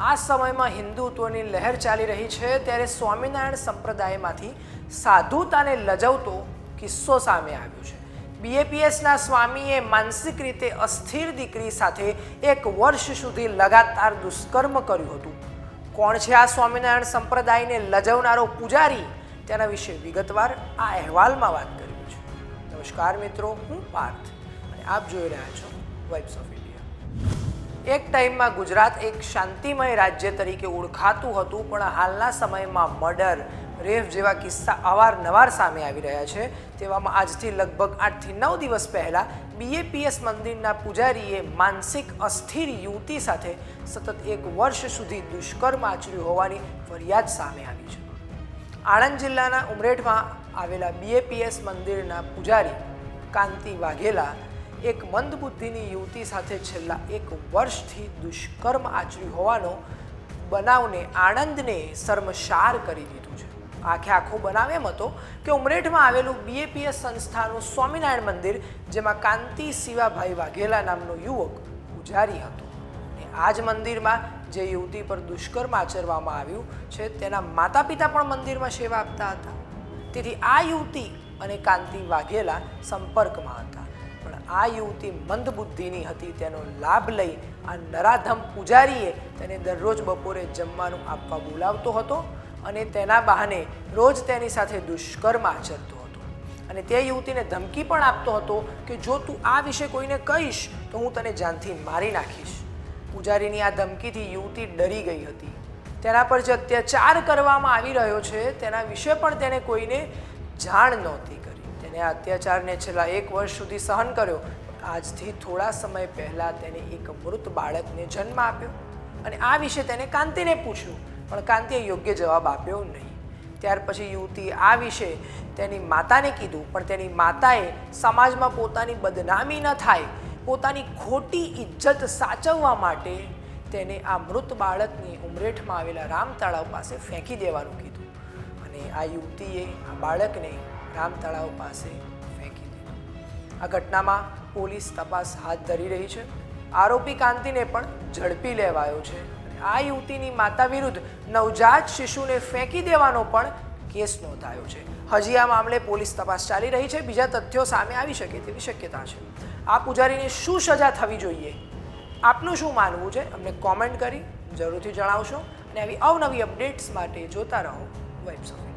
આ સમયમાં હિન્દુત્વની લહેર ચાલી રહી છે, ત્યારે સ્વામિનારાયણ સંપ્રદાયમાંથી સાધુતાને લજવતો કિસ્સો સામે આવ્યો છે. બીએપીએસના સ્વામીએ માનસિક રીતે અસ્થિર દીકરી સાથે એક વર્ષ સુધી લગાતાર દુષ્કર્મ કર્યું હતું. કોણ છે આ સ્વામિનારાયણ સંપ્રદાયને લજવનારો પૂજારી? તેના વિશે વિગતવાર આ અહેવાલમાં વાત કરી છે. નમસ્કાર મિત્રો, હું પાર્થ. અને આપ જોઈ રહ્યા છો વાઇબ્સ ઓફ એક ટાઈમમાં ગુજરાત એક શાંતિમય રાજ્ય તરીકે ઓળખાતું હતું, પણ હાલના સમયમાં મર્ડર રેફ જેવા કિસ્સા અવારનવાર સામે આવી રહ્યા છે. તેવામાં આજથી લગભગ આઠથી નવ દિવસ પહેલાં બીએપીએસ મંદિરના પૂજારીએ માનસિક અસ્થિર યુવતી સાથે સતત એક વર્ષ સુધી દુષ્કર્મ આચર્યું હોવાની ફરિયાદ સામે આવી છે. આણંદ જિલ્લાના ઉમરેઠમાં આવેલા બીએપીએસ મંદિરના પૂજારી કાંતિ વાઘેલા એક મંદબુદ્ધિની યુવતી સાથે છેલ્લા એક વર્ષથી દુષ્કર્મ આચર્યું હોવાનો બનાવને, આણંદને શર્મશાર કરી દીધું છે. આખે આખો બનાવ એમ હતો કે ઉમરેઠમાં આવેલું બીએપીએસ સંસ્થાનું સ્વામિનારાયણ મંદિર, જેમાં કાંતિ શિવાભાઈ વાઘેલા નામનો યુવક પૂજારી હતો. અને આ જ મંદિરમાં જે યુવતી પર દુષ્કર્મ આચરવામાં આવ્યું છે, તેના માતા પિતા પણ મંદિરમાં સેવા આપતા હતા. તેથી આ યુવતી અને કાંતિ વાઘેલા સંપર્કમાં હતા. પણ આ યુવતી મંદબુદ્ધિની હતી. તેનો લાભ લઈ આ નરાધમ પૂજારીએ તેને દરરોજ બપોરે જમવાનું આપવા બોલાવતો હતો અને તેના બહાને રોજ તેની સાથે દુષ્કર્મ આચરતો હતો. અને તે યુવતીને ધમકી પણ આપતો હતો કે, જો તું આ વિશે કોઈને કહીશ, તો હું તને જાનથી મારી નાખીશ. પૂજારીની આ ધમકીથી યુવતી ડરી ગઈ હતી. તેના પર જે અત્યાચાર કરવામાં આવી રહ્યો છે, તેના વિશે પણ તેને કોઈને જાણ નહોતી કરી. તેને અત્યાચારને છેલ્લા એક વર્ષ સુધી સહન કર્યો. આજથી થોડા સમય પહેલાં તેને એક મૃત બાળકને જન્મ આપ્યો અને આ વિશે તેને કાંતિને પૂછ્યું, પણ કાંતિએ યોગ્ય જવાબ આપ્યો નહીં. ત્યાર પછી યુવતી આ વિશે તેની માતાને કીધું, પણ તેની માતાએ સમાજમાં પોતાની બદનામી ન થાય, પોતાની ખોટી ઇજ્જત સાચવવા માટે તેને આ મૃત બાળકની ઉમરેઠમાં આવેલા રામ તળાવ પાસે ફેંકી દેવાનું કીધું. અને આ યુવતીએ આ બાળકને રામ તળાવ પાસે ફેંકી દીધો. આ ઘટનામાં પોલીસ તપાસ હાથ ધરી રહી છે. આરોપી કાંતિને પણ ઝડપી લેવાયો છે. આ યુવતીની માતા વિરુદ્ધ નવજાત શિશુને ફેંકી દેવાનો પણ કેસ નોંધાયો છે. હજી આ મામલે પોલીસ તપાસ ચાલી રહી છે. બીજા તથ્યો સામે આવી શકે તેવી શક્યતા છે. આ પૂજારીને શું સજા થવી જોઈએ? આપનું શું માનવું છે? અમને કોમેન્ટ કરી જરૂરથી જણાવશો. અને આવી અવનવી અપડેટ્સ માટે જોતા રહો વેબસાઇટ